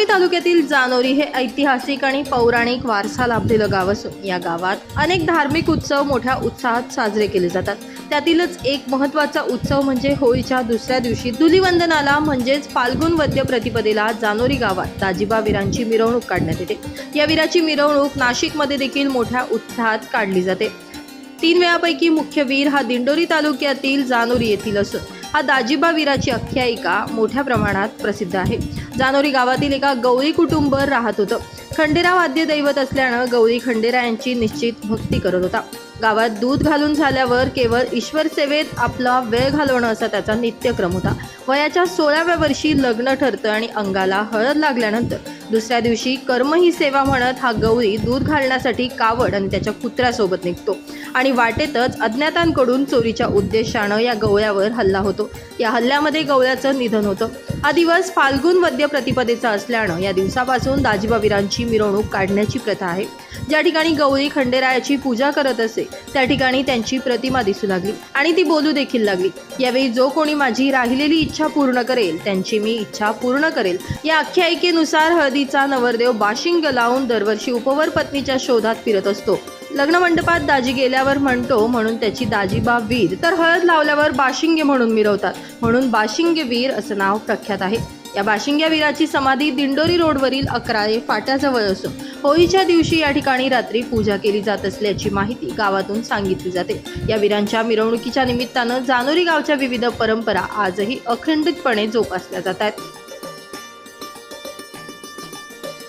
दिंडोरी तालुक्यातील जानोरी हे ऐतिहासिक आणि पौराणिक वारसा लाभलेलं गाव असून या गावात अनेक धार्मिक उत्सव मोठ्या उत्साहात साजरे केले जातात. त्यातीलच एक महत्त्वाचा उत्सव म्हणजे होळीच्या दुसऱ्या दिवशी धुलिवंदनाला म्हणजेच फाल्गुन वद्य प्रतिपदेला जानोरी गावात दाजीबा वीरांची मिरवणूक काढण्यात येते. या वीराची मिरवणूक नाशिकमध्ये देखील मोठ्या उत्साहात काढली जाते. तीन वेळापैकी मुख्य वीर हा दिंडोरी तालुक्यातील जानोरी येथील असून हा दाजीबा वीराची आख्यायिका मोठ्या प्रमाणात प्रसिद्ध आहे. जानोरी गावातील एका गौरी कुटुंब राहत होतं. खंडेराव आद्य दैवत असल्यानं गौरी खंडेरा यांची निश्चित भक्ती करत होता. गावात दूध घालून झाल्यावर केवळ ईश्वर सेवेत आपला वेळ घालवणं असा त्याचा नित्यक्रम होता. वयाच्या सोळाव्या वर्षी लग्न ठरतं आणि अंगाला हळद लागल्यानंतर दुसऱ्या दिवशी कर्म ही सेवा म्हणत हा गौरी दूध घालण्यासाठी कावड आणि त्याच्या कुत्र्यासोबत निघतो. आणि वाटेतच अज्ञातांकडून चोरीच्या उद्देशानं या गवळ्यावर हल्ला होतो. या हल्ल्यामध्ये गवळ्याचं निधन होतं. हा दिवस फाल्गुन वद्य प्रतिपदेचा असल्यानं या दिवसापासून दाजीबावीरांची मिरवणूक काढण्याची प्रथा आहे. ज्या ठिकाणी गौरी खंडेरायाची पूजा करत असे त्या ठिकाणी त्यांची प्रतिमा दिसू लागली आणि ती बोलू देखील लागली. यावेळी जो कोणी माझी राहिलेली इच्छा पूर्ण करेल त्यांची मी इच्छा पूर्ण करेल. या आख्यायिकेनुसार हळदी हळदीचा नवरदेव बाशिंग लावून दरवर्षी उपवर पत्नीच्या शोधात फिरत असतो. लग्न मंडपात दाजी गेल्यावर म्हणतो म्हणून त्याची दाजीबा वीर. तर हळद लावल्यावर बाशिंगे म्हणून मिरवतात. म्हणून बाशिंगे वीर असं नाव प्रख्यात आहे. या बाशिंग्या वीराची समाधी दिंडोरी रोडवरील अकराळे फाट्याजवळ असून होळीच्या दिवशी या ठिकाणी रात्री पूजा केली जात असल्याची माहिती गावातून सांगितली जाते. या वीरांच्या मिरवणुकीच्या निमित्तानं जानोरी गावच्या विविध परंपरा आजही अखंडितपणे जोपासल्या जात आहेत.